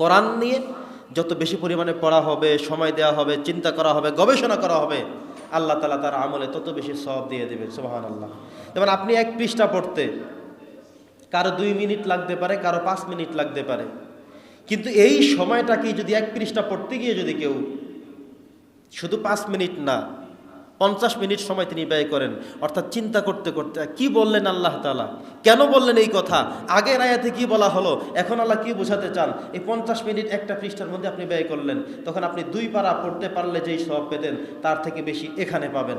কোরআন নিয়ে যত বেশি পরিমাণে পড়া হবে, সময় দেওয়া হবে, চিন্তা করা হবে, গবেষণা করা হবে, আল্লাহ তালা তার আমলে তত বেশি সব দিয়ে দেবে সুবাহান আল্লাহ যেমন আপনি এক পৃষ্ঠা পড়তে, কারও দুই মিনিট লাগতে পারে, কারও পাঁচ মিনিট লাগতে পারে। কিন্তু এই সময়টাকে যদি এক পৃষ্ঠা পড়তে গিয়ে যদি কেউ শুধু পাঁচ মিনিট না পঞ্চাশ মিনিট সময় তিনি ব্যয় করেন। অর্থাৎ চিন্তা করতে করতে, কি বললেন আল্লাহ তালা কেন বললেন এই কথা? আগের আয়াতে কি বলা হলো? এখন আল্লাহ কি বোঝাতে চান? এই পঞ্চাশ মিনিট একটা পৃষ্ঠার মধ্যে আপনি ব্যয় করলেন। তখন আপনি দুই পারা পড়তে পারলে যেই সব পেতেন, তার থেকে বেশি এখানে পাবেন।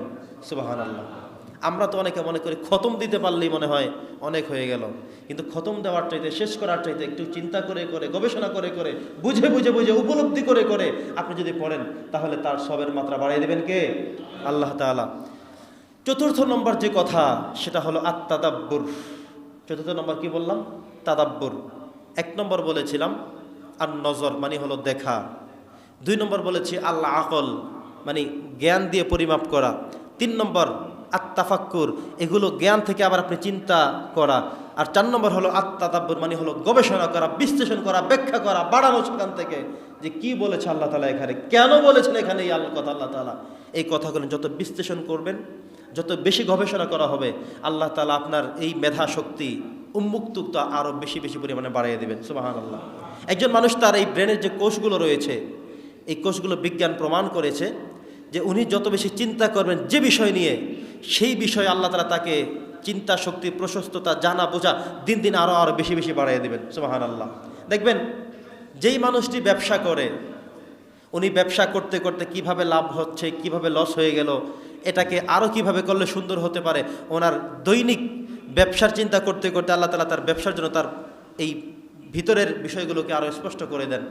সুবাহান আল্লাহ আমরা তো অনেকে মনে করি খতম দিতে পারলেই মনে হয় অনেক হয়ে গেল। কিন্তু খতম দেওয়ার চাইতে, শেষ করার চাইতে একটু চিন্তা করে করে, গবেষণা করে করে, বুঝে বুঝে বুঝে, উপলব্ধি করে করে আপনি যদি পড়েন, তাহলে তার সবের মাত্রা বাড়িয়ে দেবেন কে? আল্লাহ তাআলা। চতুর্থ নম্বর যে কথা, সেটা হলো আত্মাদাব্বুর। চতুর্থ নম্বর কি বললাম? তাদাব্বুর। এক নম্বর বলেছিলাম আর নজর মানে হলো দেখা। দুই নম্বর বলেছি আল্লাহ আকল মানে জ্ঞান দিয়ে পরিমাপ করা। তিন নম্বর আত্মাফাক্কুর, এগুলো জ্ঞান থেকে আবার আপনি চিন্তা করা। আর চার নম্বর হলো আত্মাদাব্বুর মানে হলো গবেষণা করা, বিশ্লেষণ করা, ব্যাখ্যা করা, বাড়ানো সেখান থেকে। যে কি বলেছে আল্লাহ তালা এখানে? কেন বলেছেন এখানে এই আল্লাহ কথা আল্লাহ তালা এই কথাগুলো যত বিশ্লেষণ করবেন, যত বেশি গবেষণা করা হবে, আল্লাহ তালা আপনার এই মেধা শক্তি উন্মুক্ততা আরও বেশি বেশি পরিমাণে বাড়িয়ে দেবেন। সুবাহান আল্লাহ একজন মানুষ তার এই ব্রেনের যে কোষগুলো রয়েছে, এই কোষগুলো বিজ্ঞান প্রমাণ করেছে যে উনি যত বেশি চিন্তা করবেন যে বিষয় নিয়ে সেই বিষয়ে আল্লাহ তালা তাকে চিন্তা, শক্তি, প্রশস্ততা, জানা, বোঝা দিন দিন আরও আরও বেশি বেশি বাড়িয়ে দেবেন। সুবাহান আল্লাহ দেখবেন, যেই মানুষটি ব্যবসা করে, উনি ব্যবসা করতে করতে কীভাবে লাভ হচ্ছে, কীভাবে লস হয়ে গেল, এটাকে আরও কীভাবে করলে সুন্দর হতে পারে, ওনার দৈনিক ব্যবসার চিন্তা করতে করতে আল্লাহ তালা তার ব্যবসার জন্য তার এই ভিতরের বিষয়গুলোকে আরও স্পষ্ট করে দেন।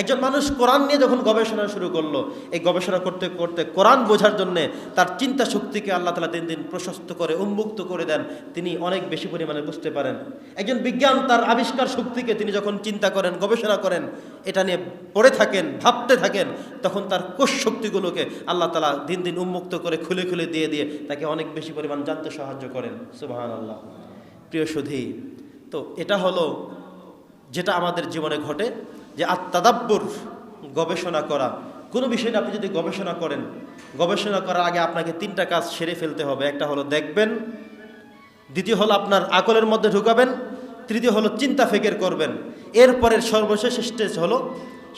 একজন মানুষ কোরআন নিয়ে যখন গবেষণা শুরু করল, এই গবেষণা করতে করতে কোরআন বোঝার জন্যে তার চিন্তা শক্তিকে আল্লাহ তালা দিন দিন প্রশস্ত করে, উন্মুক্ত করে দেন, তিনি অনেক বেশি পরিমাণে বুঝতে পারেন। একজন বিজ্ঞান তার আবিষ্কার শক্তিকে তিনি যখন চিন্তা করেন, গবেষণা করেন, এটা নিয়ে পড়ে থাকেন, ভাবতে থাকেন, তখন তার কোষ শক্তিগুলোকে আল্লাহ তালা দিন দিন উন্মুক্ত করে, খুলে খুলে দিয়ে দিয়ে তাকে অনেক বেশি পরিমাণ জানতে সাহায্য করেন। সুবাহান আল্লাহ প্রিয় সুধী, তো এটা হলো যেটা আমাদের জীবনে ঘটে, যে আত্মাদাব্বর গবেষণা করা। কোনো বিষয় আপনি যদি গবেষণা করেন, গবেষণা করার আগে আপনাকে তিনটা কাজ সেরে ফেলতে হবে। একটা হলো দেখবেন, দ্বিতীয় হলো আপনার আকলের মধ্যে ঢুকাবেন, তৃতীয় হলো চিন্তা ফেকের করবেন। এরপরের সর্বশেষ স্টেজ হলো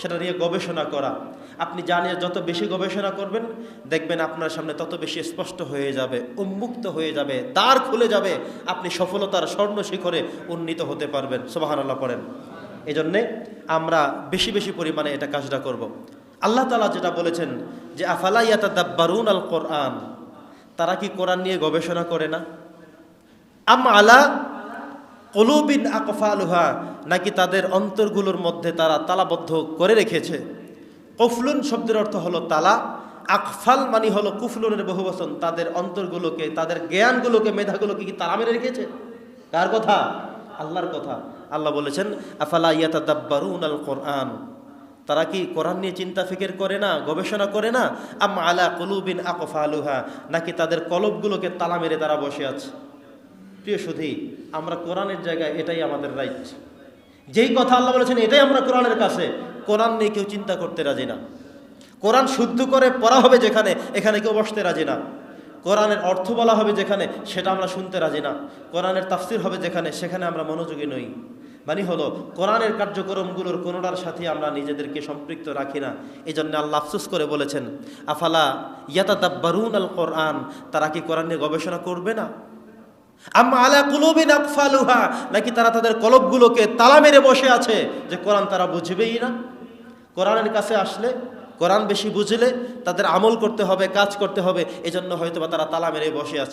সেটা নিয়ে গবেষণা করা। আপনি জানিয়ে যত বেশি গবেষণা করবেন, দেখবেন আপনার সামনে তত বেশি স্পষ্ট হয়ে যাবে, উন্মুক্ত হয়ে যাবে, দ্বার খুলে যাবে, আপনি সফলতার স্বর্ণ শিখরে উন্নীত হতে পারবেন। সোবাহান আল্লাহ পড়েন। এই জন্যে আমরা বেশি বেশি পরিমাণে এটা কাজটা করব। আল্লাহ তালা যেটা বলেছেন যে, আফালা ইয়াতা দাব্বারুন আল কোরআন তারা কি কোরআন নিয়ে গবেষণা করে না? আম আলা কলুবিন আকফা আলুহা নাকি তাদের অন্তরগুলোর মধ্যে তারা তালাবদ্ধ করে রেখেছে? কফলুন শব্দের অর্থ হলো তালা। আকফাল মানে হলো কুফলুনের বহু বচন। তাদের অন্তরগুলোকে, তাদের জ্ঞানগুলোকে, মেধাগুলোকে কি তালা মেরে রেখেছে? কার কথা? আল্লাহর কথা। আল্লাহ বলেছেন, আফালা ইয়াতা দাব্বারুন আল কোরআন। তারা কি কোরআন নিয়ে চিন্তা ফিকির করে না, গবেষণা করে না? আম আলা কলুবিন আকফালুহা। নাকি তাদের কলবগুলোকে তালা মেরে তারা বসে আছে? প্রিয় সুধী, আমরা কোরআনের জায়গায় এটাই আমাদের রাইট। যেই কথা আল্লাহ বলেছেন, এটাই আমরা কোরআনের কাছে। কোরআন নিয়ে কেউ চিন্তা করতে রাজি না। কোরআন শুদ্ধ করে পড়া হবে যেখানে, এখানে কেউ বসতে রাজি না। কোরআনের অর্থ বলা হবে যেখানে, সেটা আমরা শুনতে রাজি না। কোরআনের তাফসির হবে যেখানে, সেখানে আমরা মনোযোগী নই। মানে হলো, কোরআনের কার্যক্রমগুলোর কোনোটার সাথে আমরা নিজেদেরকে সম্পৃক্ত রাখি না। এই জন্য আল্লাহ আফসুস করে বলেছেন, আফালা ইয়াতা দাব্বারুন আল কোরআন? তারা কি কোরআন নিয়ে গবেষণা করবে না? আম্মা আলা নাকি তারা তাদের কলবগুলোকে তালা মেরে বসে আছে যে কোরআন তারা বুঝবেই না? কোরআনের কাছে আসলে, কোরআন বেশি বুঝলে তাদের আমল করতে হবে, কাজ করতে হবে, এজন্য হয়তো বা তারা তালা মেরে বসে আছে।